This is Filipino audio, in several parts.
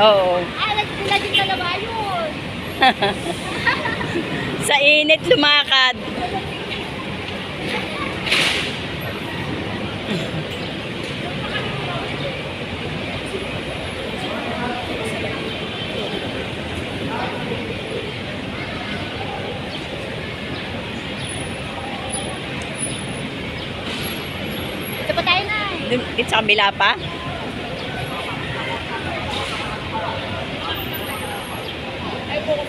Oo. Ah, nagpula din dalawa yun. Sa init lumakad. Ito pa tayo na. Dito sa kabila pa?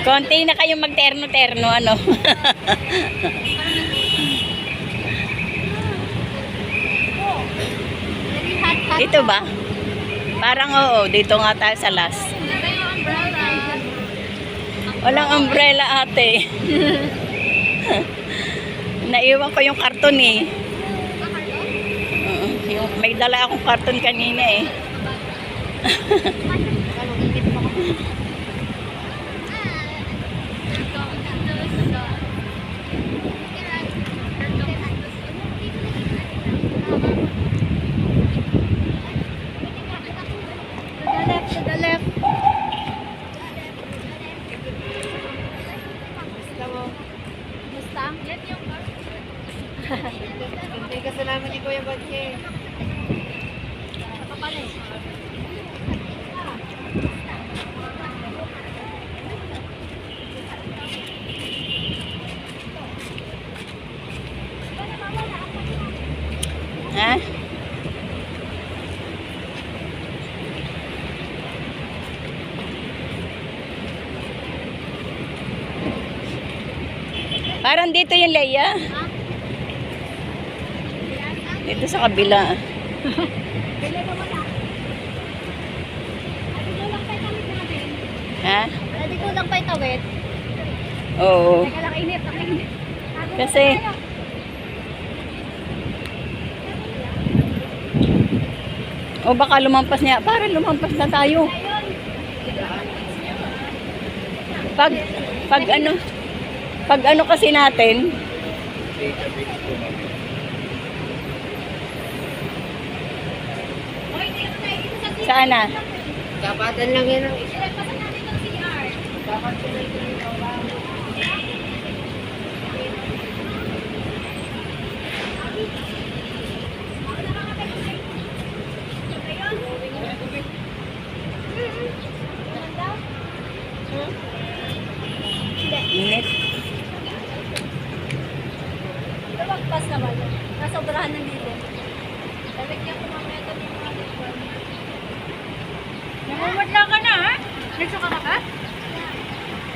Konti na kayong magterno-terno, ano? Dito ba? Parang oo, dito nga tayo sa last. Walang umbrella ate. Naiwan ko yung karton eh. Oo, yung, may dala akong karton kanina eh. Mustang? Yan yung. Hindi kasalaman ni Kuya Batche. Kapalay. Ha? Parang dito yung Leia. Dito sa kabila. Ha? Ko lang tayo tawid. Oo. Teka lang. Tago Kasi o baka lumampas niya. Parang lumampas na tayo. Pag pag ano pag ano kasi natin Hoy, dito tayo dito sa CR. sana Kapatan lang yan ang isa. Pasan yung init. Lumagpas naman yun. Nasobrahan ng dito. Lalagyan ko mamaya ito ng mga likod. Namumutla ka na, ha? Nagsuka ka ba?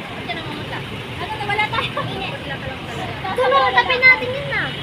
Ba't ka namumutla? Ano, nawala tayo. Namumutla ka lang talaga. Tapin natin yun,